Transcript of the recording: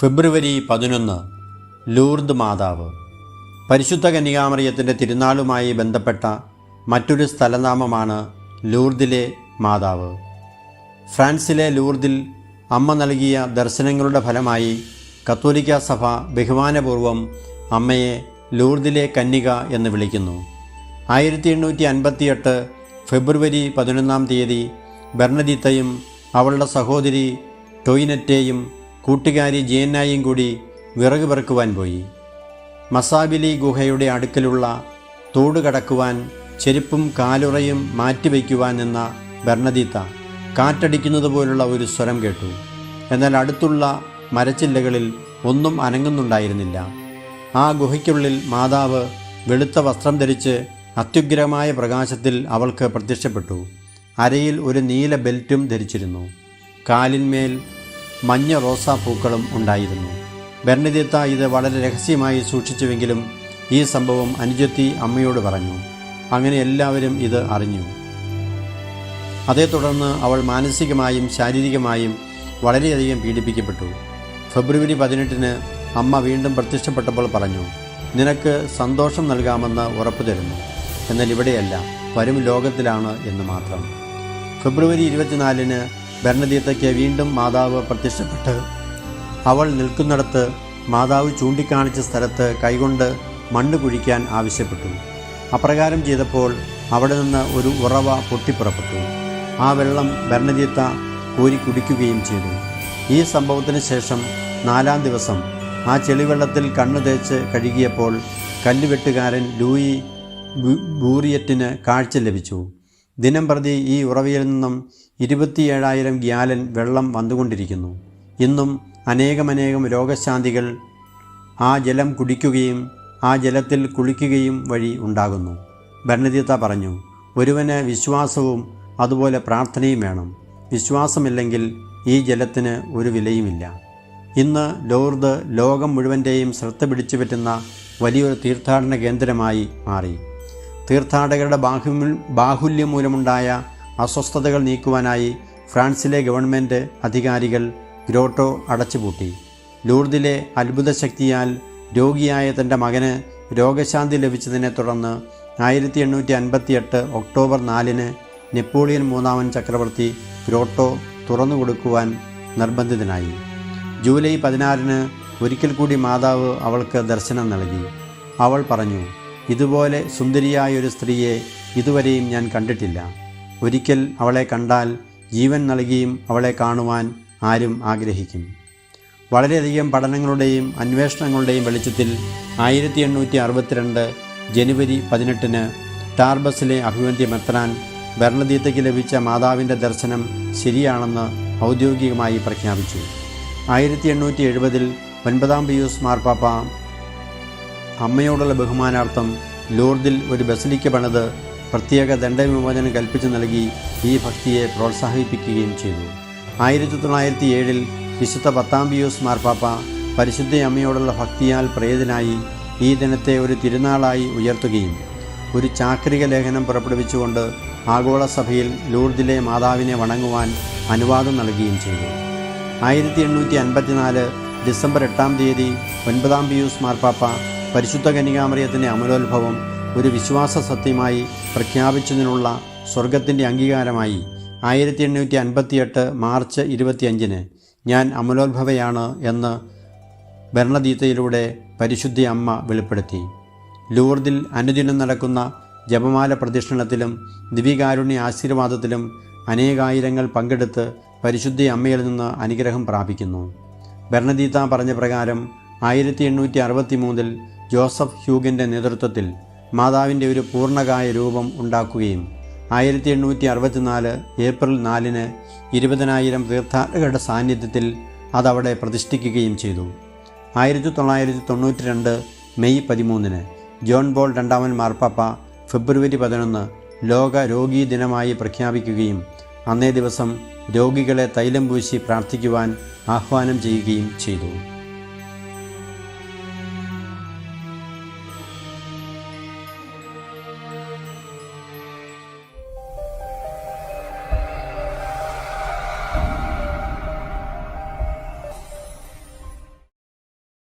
ഫെബ്രുവരി പതിനൊന്ന് ലൂർദ് മാതാവ്. പരിശുദ്ധ കന്യകാമറിയത്തിന്റെ തിരുനാളുമായി ബന്ധപ്പെട്ട മറ്റൊരു സ്ഥലനാമമാണ് ലൂർദിലെ മാതാവ്. ഫ്രാൻസിലെ ലൂർദിൽ അമ്മ നൽകിയ ദർശനങ്ങളുടെ ഫലമായി കത്തോലിക്ക സഭ ബഹുമാനപൂർവം അമ്മയെ ലൂർദിലെ കന്യക എന്ന് വിളിക്കുന്നു. ആയിരത്തി എണ്ണൂറ്റി അൻപത്തിയെട്ട് ഫെബ്രുവരി പതിനൊന്നാം തീയതി ബെർണദീത്തയും അവളുടെ സഹോദരി ടൊയ്നറ്റേയും കൂട്ടുകാരി ജിയന്നായും കൂടി വിറക് പെറുക്കുവാൻ പോയി. മസാബിലി ഗുഹയുടെ അടുക്കലുള്ള തോട് കടക്കുവാൻ ചെരുപ്പും കാലുറയും മാറ്റിവെക്കുവാൻ നിന്ന ബെർണദീത്ത കാറ്റടിക്കുന്നത് പോലുള്ള ഒരു സ്വരം കേട്ടു. എന്നാൽ അടുത്തുള്ള മരച്ചില്ലകളിൽ ഒന്നും അനങ്ങുന്നുണ്ടായിരുന്നില്ല. ആ ഗുഹയ്ക്കുള്ളിൽ മാതാവ് വെളുത്ത വസ്ത്രം ധരിച്ച് അത്യുഗ്രമായ പ്രകാശത്തിൽ അവൾക്ക് പ്രത്യക്ഷപ്പെട്ടു. അരയിൽ ഒരു നീല ബെൽറ്റും ധരിച്ചിരുന്നു. കാലിന്മേൽ മഞ്ഞ റോസാപ്പൂക്കളും ഉണ്ടായിരുന്നു. ബെർണിദിത്ത ഇത് വളരെ രഹസ്യമായി സൂക്ഷിച്ചുവെങ്കിലും ഈ സംഭവം അനുജത്തി അമ്മയോട് പറഞ്ഞു. അങ്ങനെ എല്ലാവരും ഇത് അറിഞ്ഞു. അതേ തുടർന്ന് അവൾ മാനസികമായും ശാരീരികമായും വളരെയധികം പീഡിപ്പിക്കപ്പെട്ടു. ഫെബ്രുവരി പതിനെട്ടിന് അമ്മ വീണ്ടും പ്രത്യക്ഷപ്പെട്ടപ്പോൾ പറഞ്ഞു നിനക്ക് സന്തോഷം നൽകാമെന്ന് ഉറപ്പു തരുന്നു. എന്നാൽ ഇവിടെയല്ല വരും ലോകത്തിലാണ് എന്ന് മാത്രം. ഫെബ്രുവരി ഇരുപത്തിനാലിന് ബെർണദീത്തയ്ക്ക് വീണ്ടും മാതാവ് പ്രത്യക്ഷപ്പെട്ട് അവൾ നിൽക്കുന്നിടത്ത് മാതാവ് ചൂണ്ടിക്കാണിച്ച സ്ഥലത്ത് കൈകൊണ്ട് മണ്ണ് കുഴിക്കാൻ ആവശ്യപ്പെട്ടു. അപ്രകാരം ചെയ്തപ്പോൾ അവിടെ നിന്ന് ഒരു ഉറവ പൊട്ടിപ്പുറപ്പെട്ടു. ആ വെള്ളം ഭരണതീത്ത കോരി കുടിക്കുകയും ചെയ്തു. ഈ സംഭവത്തിന് ശേഷം നാലാം ദിവസം ആ ചെളിവെള്ളത്തിൽ കണ്ണു തേച്ച് കഴുകിയപ്പോൾ കല്ലുവെട്ടുകാരൻ ലൂയി ബൂറിയറ്റിന് കാഴ്ച ലഭിച്ചു. ദിനം പ്രതി ഈ ഉറവയിൽ നിന്നും ഇരുപത്തിയേഴായിരം ഗ്യാലൻ വെള്ളം വന്നുകൊണ്ടിരിക്കുന്നു. ഇന്നും അനേകമനേകം രോഗശാന്തികൾ ആ ജലം കുടിക്കുകയും ആ ജലത്തിൽ കുളിക്കുകയും വഴി ഉണ്ടാകുന്നു. ഭരണതീത്ത പറഞ്ഞു ഒരുവന് വിശ്വാസവും അതുപോലെ പ്രാർത്ഥനയും വേണം. വിശ്വാസമില്ലെങ്കിൽ ഈ ജലത്തിന് ഒരു വിലയുമില്ല. ഇന്ന് ലോർദ് ലോകം മുഴുവന്റെയും ശ്രദ്ധ പിടിച്ചു പറ്റുന്ന വലിയൊരു തീർത്ഥാടന കേന്ദ്രമായി മാറി. തീർത്ഥാടകരുടെ ബാഹുല്യം ബാഹുല്യം മൂലമുണ്ടായ അസ്വസ്ഥതകൾ നീക്കുവാനായി ഫ്രാൻസിലെ ഗവൺമെന്റ് അധികാരികൾ ഗ്രോട്ടോ അടച്ചുപൂട്ടി. ലൂർദിലെ അത്ഭുതശക്തിയാൽ രോഗിയായ തന്റെ മകന് രോഗശാന്തി ലഭിച്ചതിനെ തുടർന്ന് ആയിരത്തി എണ്ണൂറ്റി അൻപത്തിയെട്ട് ഒക്ടോബർ നാലിന് നെപ്പോളിയൻ മൂന്നാമൻ ചക്രവർത്തി ഗ്രോട്ടോ തുറന്നു കൊടുക്കുവാൻ നിർബന്ധിതനായി. ജൂലൈ പതിനാറിന് ഒരിക്കൽ കൂടി മാതാവ് അവൾക്ക് ദർശനം നൽകി. അവൾ പറഞ്ഞു ഇതുപോലെ സുന്ദരിയായ ഒരു സ്ത്രീയെ ഇതുവരെയും ഞാൻ കണ്ടിട്ടില്ല. ഒരിക്കൽ അവളെ കണ്ടാൽ ജീവൻ നൽകിയും അവളെ കാണുവാൻ ആരും ആഗ്രഹിക്കും. വളരെയധികം പഠനങ്ങളുടെയും അന്വേഷണങ്ങളുടെയും വെളിച്ചത്തിൽ ആയിരത്തി എണ്ണൂറ്റി അറുപത്തിരണ്ട് ജനുവരി പതിനെട്ടിന് ടാർബസിലെ അഭിമന്യ മെത്രാൻ ഭരണതീത്തയ്ക്ക് ലഭിച്ച മാതാവിന്റെ ദർശനം ശരിയാണെന്ന് ഔദ്യോഗികമായി പ്രഖ്യാപിച്ചു. ആയിരത്തി എണ്ണൂറ്റി എഴുപതിൽ ഒൻപതാം പിയൂസ് മാർപ്പാപ്പ അമ്മയോടുള്ള ബഹുമാനാർത്ഥം ലൂർദിൽ ഒരു ബസലിക്ക പണിത് പ്രത്യേക ദണ്ഡവിമോചനം കൽപ്പിച്ചു നൽകി ഈ ഭക്തിയെ പ്രോത്സാഹിപ്പിക്കുകയും ചെയ്തു. ആയിരത്തി തൊള്ളായിരത്തി ഏഴിൽ വിശുദ്ധ പത്താംബിയോസ് മാർപ്പാപ്പ പരിശുദ്ധ അമ്മയോടുള്ള ഭക്തിയാൽ പ്രേതനായി ഈ ദിനത്തെ ഒരു തിരുനാളായി ഉയർത്തുകയും ഒരു ചാക്രിക ലേഖനം പുറപ്പെടുവിച്ചുകൊണ്ട് ആഗോള സഭയിൽ ലൂർദിലെ മാതാവിനെ വണങ്ങുവാൻ അനുവാദം നൽകുകയും ചെയ്തു. ആയിരത്തി എണ്ണൂറ്റി അൻപത്തിനാല് ഡിസംബർ എട്ടാം തീയതി ഒൻപതാം പിയൂസ് മാർപ്പാപ്പ പരിശുദ്ധ കന്യകാമറിയത്തിന്റെ അമലോത്ഭവം ഒരു വിശ്വാസ സത്യമായി പ്രഖ്യാപിച്ചതിനുള്ള സ്വർഗത്തിന്റെ അംഗീകാരമായി ആയിരത്തി എണ്ണൂറ്റി അൻപത്തിയെട്ട് മാർച്ച് ഇരുപത്തിയഞ്ചിന് ഞാൻ അമലോത്ഭവയാണ് എന്ന് ഭരണദീത്തയിലൂടെ പരിശുദ്ധി അമ്മ വെളിപ്പെടുത്തി. ലൂർദിൽ അനുദിനം നടക്കുന്ന ജപമാല പ്രദക്ഷിണത്തിലും ദിവികാരുണ്യ ആശീർവാദത്തിലും അനേകായിരങ്ങൾ പങ്കെടുത്ത് പരിശുദ്ധി അമ്മയിൽ നിന്ന് അനുഗ്രഹം പ്രാപിക്കുന്നു. ഭരണദീത്ത പറഞ്ഞ പ്രകാരം ആയിരത്തി എണ്ണൂറ്റി അറുപത്തി മൂന്നിൽ ജോസഫ് ഹ്യൂഗിന്റെ നേതൃത്വത്തിൽ മാതാവിന്റെ ഒരു പൂർണകായ രൂപം ഉണ്ടാക്കുകയും ആയിരത്തി എണ്ണൂറ്റി അറുപത്തിനാല് ഏപ്രിൽ നാലിന് ഇരുപതിനായിരം തീർത്ഥാടകരുടെ സാന്നിധ്യത്തിൽ അതവിടെ പ്രതിഷ്ഠിക്കുകയും ചെയ്തു. ആയിരത്തി തൊള്ളായിരത്തി തൊണ്ണൂറ്റി രണ്ട് മെയ് പതിമൂന്നിന് ജോൺ ബോൾ രണ്ടാമൻ മാർപ്പാപ്പ ഫെബ്രുവരി പതിനൊന്ന് ലോക രോഗീ ദിനമായി പ്രഖ്യാപിക്കുകയും അന്നേ ദിവസം രോഗികളെ തൈലം പൂശി പ്രാർത്ഥിക്കുവാൻ ആഹ്വാനം ചെയ്യുകയും ചെയ്തു.